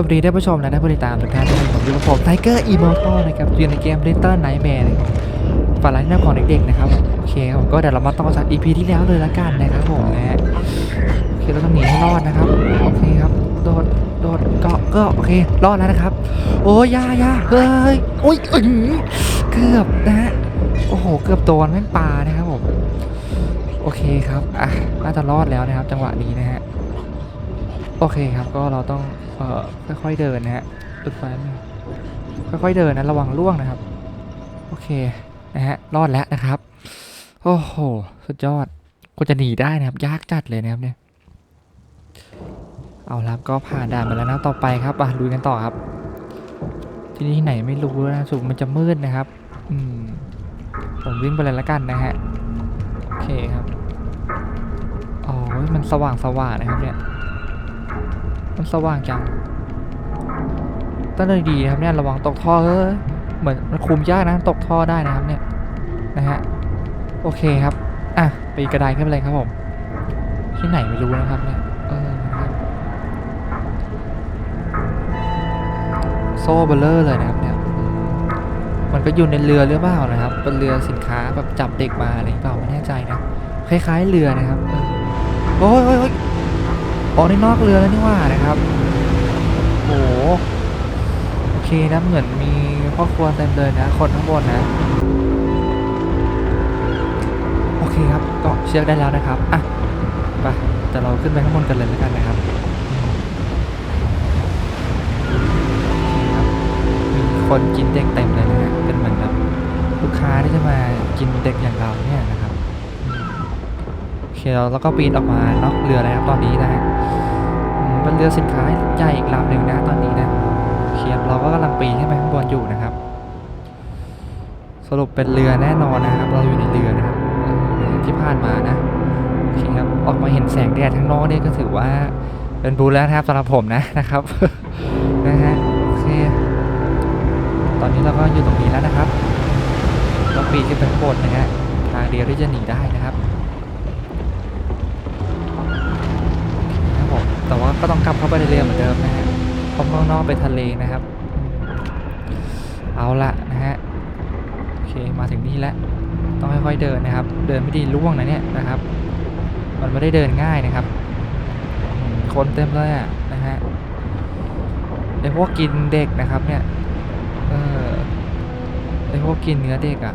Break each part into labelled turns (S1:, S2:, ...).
S1: สวัสดีท่านผู้ชมและท่านผู้ติดตามทุกท่านด้วยผมอยู่กับผมไทเกอร์อีโมทอนะครับอยู่ในเกม Little Nightmare ฝันร้ายหน้าของเด็กๆนะครับโอเคครับผมก็เดี๋ยวเรามาต่อจาก EP ที่แล้วเลยละกันนะครับผมนะฮะโอเคเราต้องหนีให้รอดนะครับโอเคครับโดดโดดเกาะก็โอเครอดแล้วนะครับ โอ้ยยายาเฮ้ยโอ้ยอื้อหือเกือบนะฮะโอ้โหเกือบโดนแม่งปลานะครับผมโอเคครับอะน่าจะรอดแล้วนะครับ จังหวะนี้นะฮะ โอเคครับก็เราต้องเอ่อค่อยๆเดินนะฮะจุดไฟมันค่อยๆเดินนะระวังล่วงนะครับ โอเคนะฮะรอดแล้วนะครับ โอ้โหสุดยอดก็จะหนีได้นะครับ ยากจัดเลยนะครับเนี่ยเอาละครับก็ผ่านด่านมาแล้วนะต่อไปครับอะลุยกันต่อครับ ที่นี่ที่ไหนไม่รู้นะสุกมันจะมืดนะครับ อืมผมวิ่งไปเลยละกันนะฮะโอเคครับอ๋อมันสว่างสว่างนะครับเนี่ย มันสว่างจังต้องเดินดีนะครับเนี่ยระวังตกท่อเฮ้ยเหมือนมันคุมยากนะตกท่อได้นะครับเนี่ยนะฮะโอเคครับอะไปกระไดขึ้นไปเลยครับผมที่ไหนไม่รู้นะครับเนี่ยเออโซ่เบลเลอร์เลยนะครับเนี่ยมันก็อยู่ในเรือหรือเปล่านะครับเป็นเรือสินค้าแบบจับเด็กมาอะไรเปล่าไม่แน่ใจนะคล้ายๆเรือนะครับเออโอ้ยโอ้ย อออกในนอกเรือแล้วนี่ว่านะครับ โอ้โหโอเคนะเหมือนมีครอบครัวเต็มเลยนะคนข้างบนนะโอเคครับก็เชือกได้แล้วนะครับอะไปแต่เราขึ้นไปข้างบนกันเลยแล้วกันนะครับคครับมีคนกินเด็กเต็มเลยนะฮะเป็นเหมือนแบบลูกค้าที่จะมากินเด็กอย่างเราเนี่ยนะ เคเราแล้วก็ปีนออกมานอกเรือแล้วนะครับตอนนี้นะฮะอืมเป็นเรือสินค้าใหญ่อีกลำหนึ่งนะตอนนี้นะเคียบเราก็กำลังปีนขึ้นไปข้างบนอยู่นะครับ สรุปเป็นเรือแน่นอนนะครับ เราอยู่ในเรือนะครับที่ผ่านมานะโอเคครับออกมาเห็นแสงแดดข้างนอกนี่ก็ถือว่าเป็นบุญแล้วนะครับสำหรับผมนะนะครับนะฮะโอเคตอนนี้เราก็อยู่ตรงนี้แล้วนะครับเราปีนขึ้นไปข้างบนนะฮะทางเดียวที่จะหนีได้นะครับ แต่ว่าก็ต้องกลับเข้าไปในเรือเหมือนเดิมนะฮะเพราะข้างนอกเป็นทะเลนะครับ เอาละนะฮะโอเคมาถึงนี่แล้วต้องค่อยๆเดินนะครับ เดินไม่ดีล่วงนะเนี่ยนะครับ มันไม่ได้เดินง่ายนะครับ คนเต็มเลยอะนะฮะไอพวกกินเด็กนะครับเนี่ยเออไอพวกกินเนื้อเด็กอะ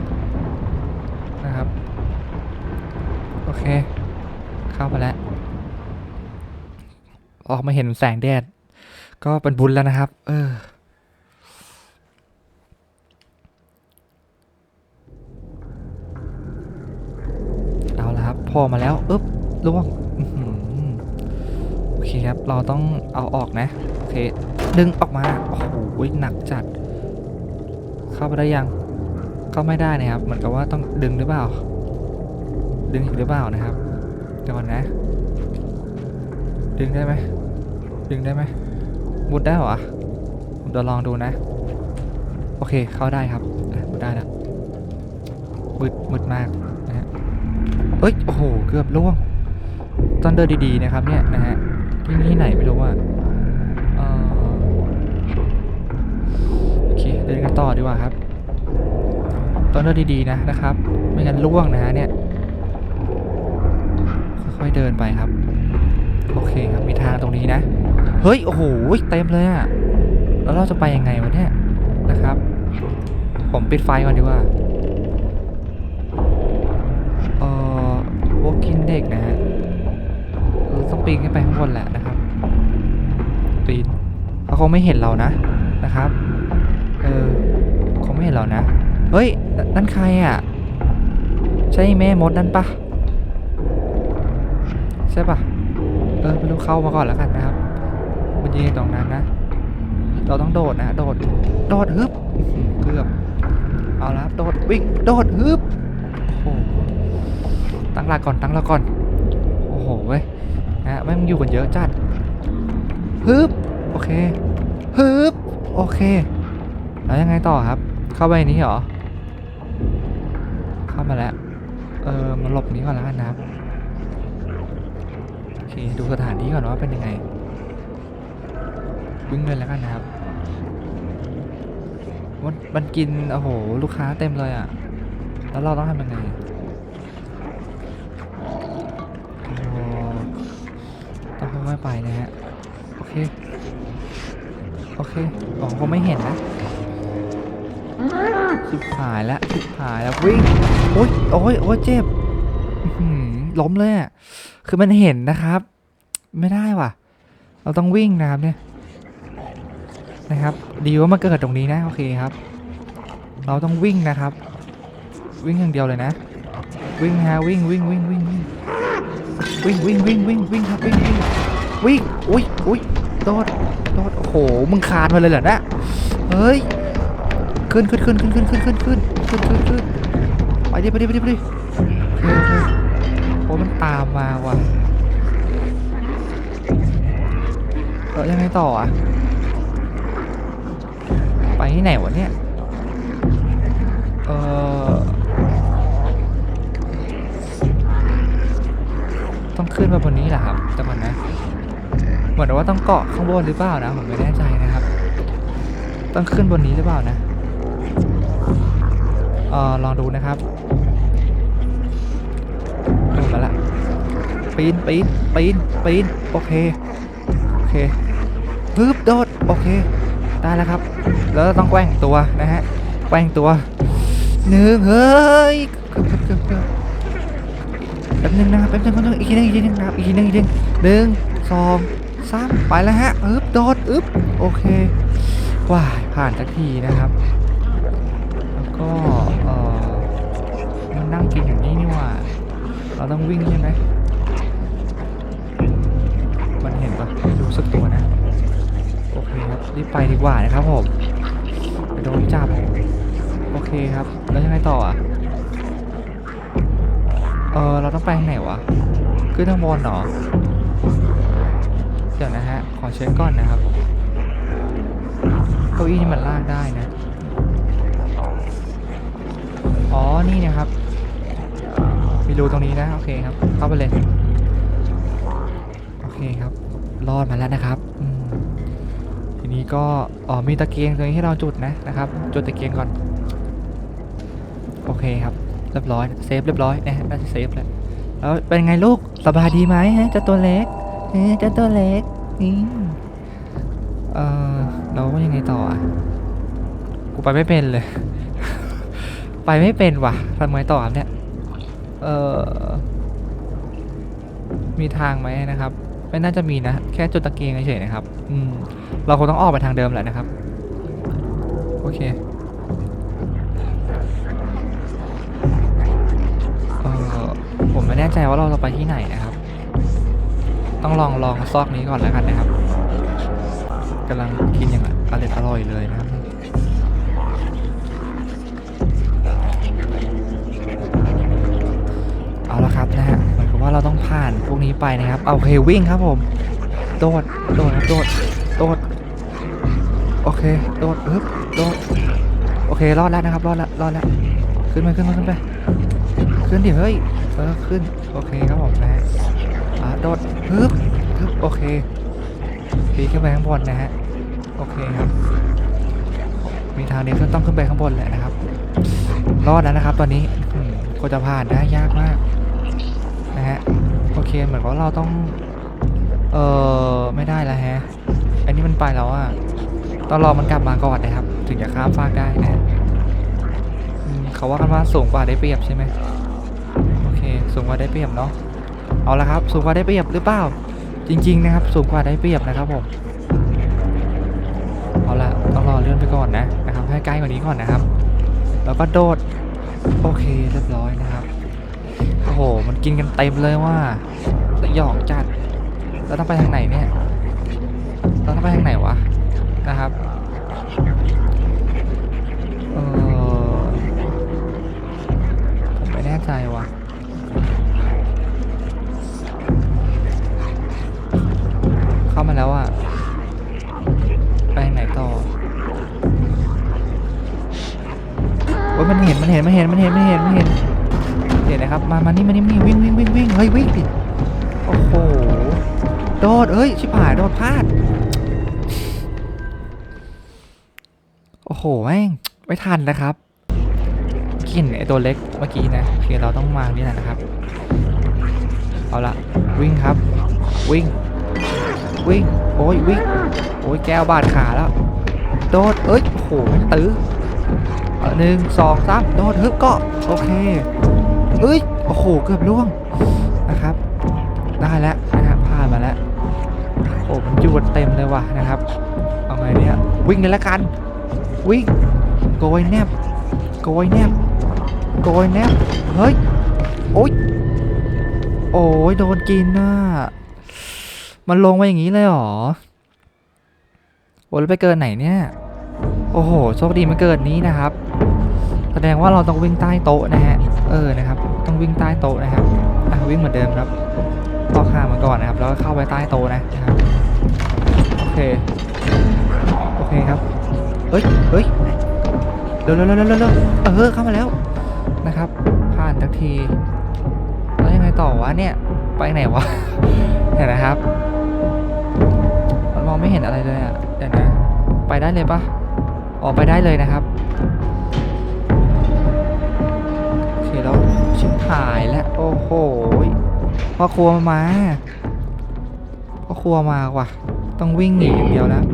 S1: นะครับ โอเค เข้ามาแล้ว ออกมาเห็นแสงแดด ก็เป็นบุญแล้วนะครับ เออ เอาละครับ พอมาแล้วอึ๊บล่วงโอเคครับ เราต้องเอาออกนะ โอเค ดึงออกมา โอ้โหหนักจัด เข้าไปได้ยังเข้าไม่ได้นะครับ เหมือนกับว่าต้องดึงหรือเปล่า ดึงอีกหรือเปล่านะครับเดี๋ยวก่อนนะ ดึงได้ไหมดึงได้ไหมมุดได้เหรอผมจะลองดูนะ โอเคเข้าได้ครับมุดได้แล้วมืดมืดมากนะฮะเอ้ยโอ้โหเกือบล่วงตองเดินดีๆนะครับเนี่ยนะฮะที่นี่ที่ไหนไม่รู้ว่าเออโอเคเดินกันต่อดีกว่าครับตองเดินดีๆนะนะครับ ไม่งั้นล่วงนะฮะเนี่ยค่อยๆเดินไปครับ โอเคครับมีทางตรงนี้นะ เฮ้ย โอ้โหเต็มเลยอะแล้วเราจะไปยังไงวะเนี่ยนะครับ ผมปิดไฟก่อนดีกว่าเอ่อพวกกินเด็กนะฮะเราต้องปีนขึ้นไปข้างบนแหละนะครับปีนเขาคงไม่เห็นเรานะนะครับ เออคงไม่เห็นเรานะ เฮ้ยนนั่นใครอะ ใช่แม่มดนั่นปะใช่ปะ เออไม่รู้เข้ามาก่อนแล้วกันนะครับ มันยืนตรงนั้นนะ เราต้องโดดนะ โดด โดดฮึบเกือบ เอาละโดดวิ่ง โดดฮึบโอ้โหตั้งหลักก่อน ตั้งหลักก่อน โอ้โหเว้ย นะแม่มึงอยู่กันเยอะจัดฮึบ โอเคฮึบ โอเค แล้วยังไงต่อครับ เข้าไปนี้เหรอ เข้ามาแล้ว เออมาหลบนี้ก่อนแล้วกันนะครับ เคดูสถานที่ก่อนว่าเป็นยังไงวิ่งเลยแล้วกันนะครับมันมันกินโอ้โหลูกค้าเต็มเลยอะ แล้วเราต้องทำยังไงต้องค่อยๆไปนะฮะโอเคโอเคอ๋อคงไม่เห็นนะชิบหายแล้วชิบหายแล้ววิ่งโอ๊ยโอ๊ยโอ๊ยเจ็บล้มเลยอะ คือมันเห็นนะครับ ไม่ได้ว่ะ เราต้องวิ่งนะครับเนี่ยนะครับ ดีว่ามาเกิดตรงนี้นะโอเคครับ เราต้องวิ่งนะครับ วิ่งอย่างเดียวเลยนะ วิ่งฮะวิ่งวิ่งวิ่งวิ่งวิ่งวิ่งวิ่งวิ่งวิ่งวิ่งครับวิ่งวิ่งวิ่งอุ้ยอุ้ยโดดโดดโอ้โหมึงคานมาเลยเหรอเนะเฮ้ยขึ้นขึ้นขึ้นขึ้นขึ้นขึ้นขึ้นขึ้นขึ้นขึ้นขึ้นไปดิไปดิไปดิไปดิ อ้มันตามมาว่ะเออยังไงต่ออะ ไปที่ไหนวะเนี่ย เออต้องขึ้นมาบนนี้เหรอครับแต่มันนะเหมือนว่าต้องเกาะข้างบนหรือเปล่านะผมไม่แน่ใจนะครับ ต้องขึ้นบนนี้หรือเปล่านะเออลองดูนะครับ มาละปีนปีนปีนปีนโอเคโอเคปึ๊บโดดโอเคได้แล้วครับ แล้วต้องแกว่งตัวนะฮะแกว่งตัวหนึ่งเฮ้ยเกือบเกือบแป๊บนึงนะครับแป๊บนึงแป๊บนึงอีกทีนึงอีกทีนึงนะครับอีกทีนึงอีกทีนึงหนึ่งสองสามไปแล้วฮะอึ๊บโดดอึ๊บโอเคว้ายผ่านสักทีนะครับ แล้วก็เออมันนั่งกินอยู่นี้นี่หว่า เราต้องวิ่งใช่ไหมมันเห็นปะรู้สึกตัวนะ โอเคครับ รีบไปดีกว่านะครับผม ไปโดนจับ โอเคครับ แล้วยังไงต่ออะ เออเราต้องไปทางไหนวะ ขึ้นทางบนเหรอ เดี๋ยวนะฮะ ขอเช็คก่อนนะครับ เก้าอี้นี่มันลากได้นะ อ๋อ นี่นะครับ มีรูตรงนี้นะ โอเคครับ เข้าไปเลย โอเคครับ รอดมาแล้วนะครับ ทีนี้ก็ อ๋อ มีตะเกียงตรงนี้ให้เราจุดนะนะครับ จุดตะเกียงก่อน โอเคครับ เรียบร้อย เซฟเรียบร้อยนะน่าจะเซฟแล้ว แล้วเป็นไงลูก สบายดีไหมฮะเจ้าตัวเล็กเฮ้ยเจ้าตัวเล็ก นี่ เออเราว่ายังไงต่ออะ กูไปไม่เป็นเลย ไปไม่เป็นว่ะทำไงต่อครับเนี่ย เออมีทางไหมนะครับ ไม่น่าจะมีนะ แค่จุดตะเกียงเฉยๆนะครับ อืม เราคงต้องออกไปทางเดิมแหละนะครับ โอเคเออผมไม่แน่ใจว่าเราจะไปที่ไหนนะครับ ต้องลองลองซอกนี้ก่อนแล้วกันนะครับกำลังกินอย่างอร่อยอร่อยเลยนะครับ ว่าเราต้องผ่านพวกนี้ไปนะครับ เอาโอเควิ่งครับผม โดด โดดครับโดด โดด โอเค โดดฮึบโดด โอเค รอดแล้วนะครับ รอดแล้ว รอดแล้ว ขึ้นไปขึ้นไปขึ้นไป ขึ้นดิ เฮ้ย เออ ขึ้น โอเคครับผมนะฮะอ่าโดดฮึบฮึบโอเคปีนขึ้นไปข้างบนนะฮะ โอเคครับ มีทางนี้ก็ต้องขึ้นไปข้างบนแหละนะครับ รอดแล้วนะครับ ตอนนี้ก็จะผ่านได้ยากมาก นะฮะ โอเค เหมือนว่าเราต้อง เออไม่ได้แล้วแฮะ อันนี้มันไปแล้วอะต้องรอมันกลับมาก่อนนะครับ ถึงจะข้ามฟากได้นะเขาว่ากันว่าสูงกว่าได้เปรียบใช่ไหมโอเค สูงกว่าได้เปรียบเนาะ เอาละครับ สูงกว่าได้เปรียบหรือเปล่า จริง ๆ นะครับ สูงกว่าได้เปรียบนะครับผม เอาละต้องรอเลื่อนไปก่อนนะนะครับ ให้ใกล้กว่านี้ก่อนนะครับ แล้วก็โดด โอเค เรียบร้อยนะครับ โอ้โห มันกินกันเต็มเลยว่าสยองจัดแล้วต้องไปทางไหนเนี่ย เราต้องไปทางไหนวะ นะครับ เออผมไม่แน่ใจว่ะเข้ามาแล้วอะ ไปทางไหนต่อโอ้ยมันเห็น มันเห็น มันเห็น มันเห็น มันเห็น มันเห็น เดี๋ยนะครับ มามานี่มานี่มานี่วิ่งวิ่งวิ่งวิ่งเฮ้ยวิ่งดิโอ้โหโดดเอ้ยชิบหายโดดพลาดโอ้โหแม่งไม่ทันนะครับกินไอตัวเล็กเมื่อกี้นะโอเคเราต้องมานี่แหละนะครับเอาละวิ่งครับ วิ่ง วิ่งโอ้ยวิ่งโอ้ยแก้วบาดขาแล้วโดดเอ้ยโอ้โหตื้อหนึ่งสองสามโดดฮึบกาะโอเค เอ้ย โอ้โห เกือบล่วงนะครับ ได้แล้วนะครับผ่านมาแล้วโอ้มันยวดเต็มเลยว่ะนะครับ เอาไงเนี่ย วิ่งเลยละกัน วิ่งโกยแนบโกยแนบโกยแนบเฮ้ย โอ้ยโอ้ยโดนกินน่ะมันลงมาอย่างนี้เลยหรอโอ้แล้วไปเกินไหนเนี่ย โอ้โห โชคดีมันเกิดนี้นะครับ แสดงว่าเราต้องวิ่งใต้โต๊ะนะฮะ เออนะครับ ต้องวิ่งใต้โต๊ะนะครับอะวิ่งเหมือนเดิมครับต่อข้ามมาก่อนนะครับ แล้วก็เข้าไปใต้โต๊ะนะครับ โอเค โอเคครับ เฮ้ย เฮ้ย เร็วเร็วเร็วเร็วเร็วเออ เข้ามาแล้วนะครับ ผ่านทักที แล้วยังไงต่อวะเนี่ย ไปไหนวะเห็นนะครับ มันมองไม่เห็นอะไรเลยอะ เดี๋ยวนะ ไปได้เลยปะออกไปได้เลยนะครับายแล้วโอ้โหพ่อครัวมาพ่อครัวมาว่ะ ต้องวิ่งหนีอย่างเดียวแล้ว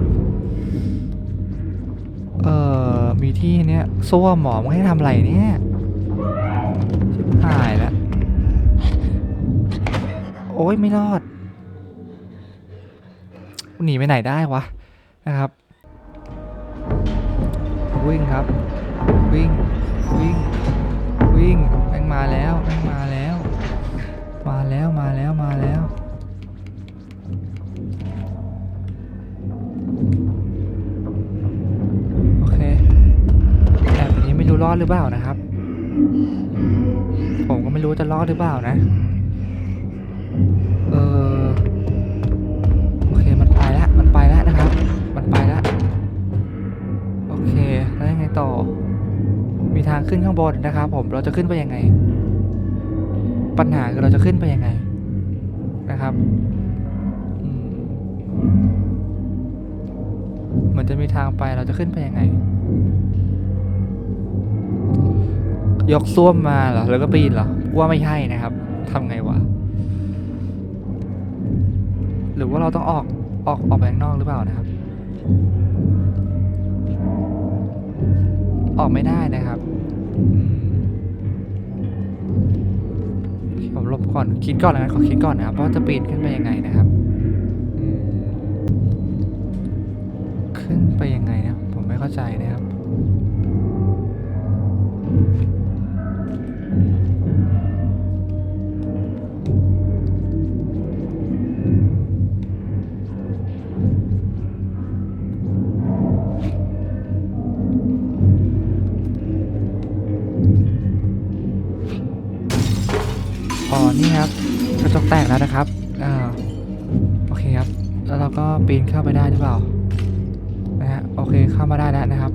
S1: เอ่อมีที่เนี้ยซ่วมหมอมให้ทำอะไรเนี่ยชิบหายแล้วโอ้ยไม่รอดหนีไปไหนได้วะนะครับวิ่งครับ วิ่ง วิ่ง วิ่ง มาแล้วแม่งมาแล้ว มาแล้วมาแล้วมาแล้วโอเคแบบนี้ไม่รู้รอดหรือเปล่านะครับ ผมก็ไม่รู้จะรอดหรือเปล่านะเออโอเคมันไปแล้วมันไปแล้วนะครับ มันไปแล้วโอเคแล้วยังไงต่อ มีทางขึ้นข้างบนนะครับผมเราจะขึ้นไปยังไง ปัญหาคือเราจะขึ้นไปยังไงนะครับเหมือนจะมีทางไปเราจะขึ้นไปยังไง ยกซ่วมมาเหรอแล้วก็ปีนเหรอว่าไม่ใช่นะครับทำไงวะหรือว่าเราต้องออกออกออกไปข้างนอกหรือเปล่านะครับ ออกไม่ได้นะครับ ผมลบก่อนคิดก่อนนะขอคิดก่อนนะครับว่าจะปีนขึ้นไปยังไงนะครับ ขึ้นไปยังไงนะผมไม่เข้าใจนะครับ ปีนเข้าไปได้หรือเปล่านะฮะโอเคเข้ามาได้แล้วนะครับ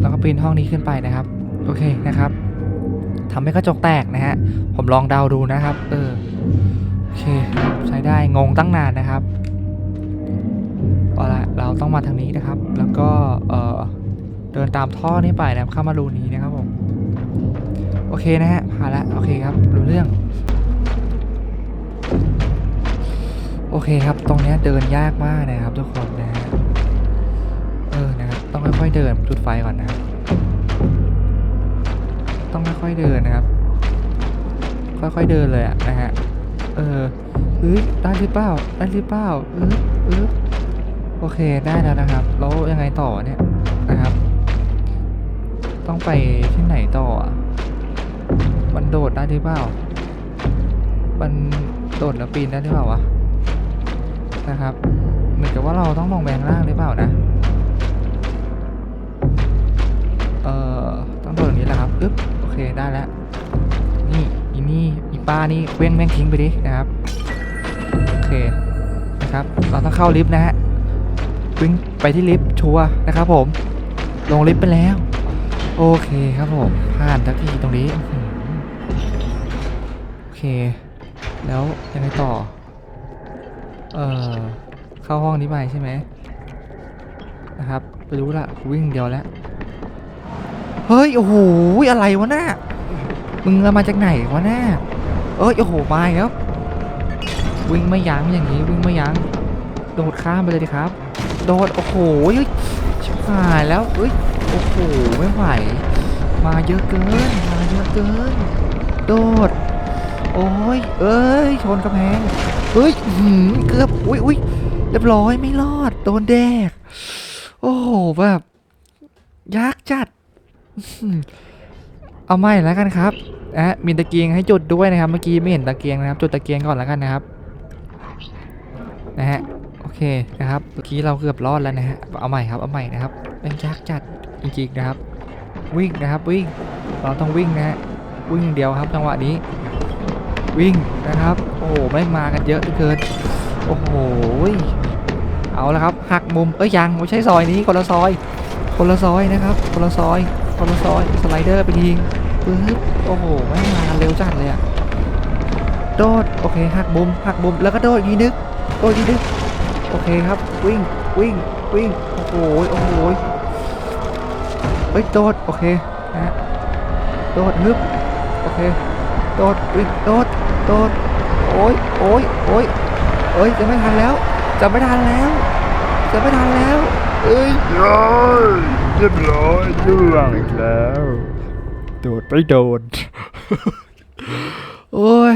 S1: แล้วก็ปีนห้องนี้ขึ้นไปนะครับ โอเคนะครับทำให้กระจกแตกนะฮะผมลองเดาดูนะครับ เออโอเคใช้ได้งงตั้งนานนะครับเอาละเราต้องมาทางนี้นะครับ แล้วก็เออเดินตามท่อนี้ไปนะครับเข้ามารูนี้นะครับผมโอเคนะฮะผ่านละโอเคครับรู้เรื่อง โอเคครับ ตรงนี้เดินยากมากนะครับทุกคนนะฮะเออนะครับต้องค่อยๆเดินจุดไฟก่อนนะต้องค่อยๆเดินนะครับ ค่อยๆเดินเลยอะนะฮะเออเอ้ยได้หรือเปล่าได้หรือเปล่าเออเออโอเคได้แล้วนะครับแล้วยังไงต่อเนี่ยนะครับ ต้องไปที่ไหนต่ออะมันโดดได้หรือเปล่ามันโดดแล้วปีนได้หรือเปล่าวะ นะครับ เหมือนกับว่าเราต้องมองแบงล่างหรือเปล่านะ เอ่อ ต้องโดดอย่างนี้แหละครับอึ๊บโอเคได้แล้ว นี่อีนี่อีป้านี่เว้งแม่งทิ้งไปดินะครับ โอเคนะครับ เราต้องเข้าลิฟต์นะฮะ วิ่งไปที่ลิฟต์ชัวร์นะครับผม ลงลิฟต์ไปแล้ว โอเคครับผม ผ่านทักทีตรงนี้ โอเค แล้วยังไงต่อ เอ่อเข้าห้องนี้ไปใช่ไหมนะครับไม่รู้ละวิ่งเดียวแล้วเฮ้ยโอ้โหอะไรวะน่ามึงเอามาจากไหนวะน่าเอ้ยโอ้โหมาแล้ววิ่งไม่ยั้งอย่างนี้วิ่งไม่ยั้งโดดข้ามไปเลยดิครับ โดดโอ้โหเฮ้ยชิบหายแล้วเฮ้ยโอ้โหไม่ไหว มาเยอะเกินมาเยอะเกิน โดด โอ้ย เอ้ย ชนกำแพงเฮ้ยเกือบ อุ้ยอุ้ยเรียบร้อยไม่รอด โดนแดก โอ้โห แบบยากจัด เอาไม่แล้วกันครับนะมีตะเกียงให้จุดด้วยนะครับ เมื่อกี้ไม่เห็นตะเกียงนะครับ จุดตะเกียงก่อนแล้วกันนะครับ นะฮะ โอเคนะครับ เมื่อกี้เราเกือบรอดแล้วนะฮะ เอาใหม่ครับ เอาใหม่นะครับเป็นยากจัดจริงๆนะครับ วิ่งนะครับวิ่ง เราต้องวิ่งนะฮะ วิ่งอย่างเดียวครับจังหวะนี้ วิ่งนะครับ โอ้โหไม่มากันเยอะเกิน โอ้โห เอาละครับหักมุม เอ้ยยังไม่ใช่ซอยนี้คนละซอย คนละซอยนะครับ คนละซอย คนละซอย สไลเดอร์ไปยิงปึ๊บ โอ้โห ไม่มากันเร็วจัดเลยอะโดด โอเคหักมุมหักมุม แล้วก็โดดอีนึงโดดอีนึงโอเคครับ วิ่ง วิ่ง วิ่ง โอ้โห โอ้โหเฮ้ย โดด โอเคนะฮะโดดฮึบ โอเค โดด วิ่ง โดด โดดโอ้ยโอ้ยโอ้ยเอ้ยจะไม่ทันแล้ว จะไม่ทันแล้ว จะไม่ทันแล้ว เอ้ย
S2: เย้ยเรียบร้อยล่วงอีกแล้ว โดดไปโดน
S1: โอ้ย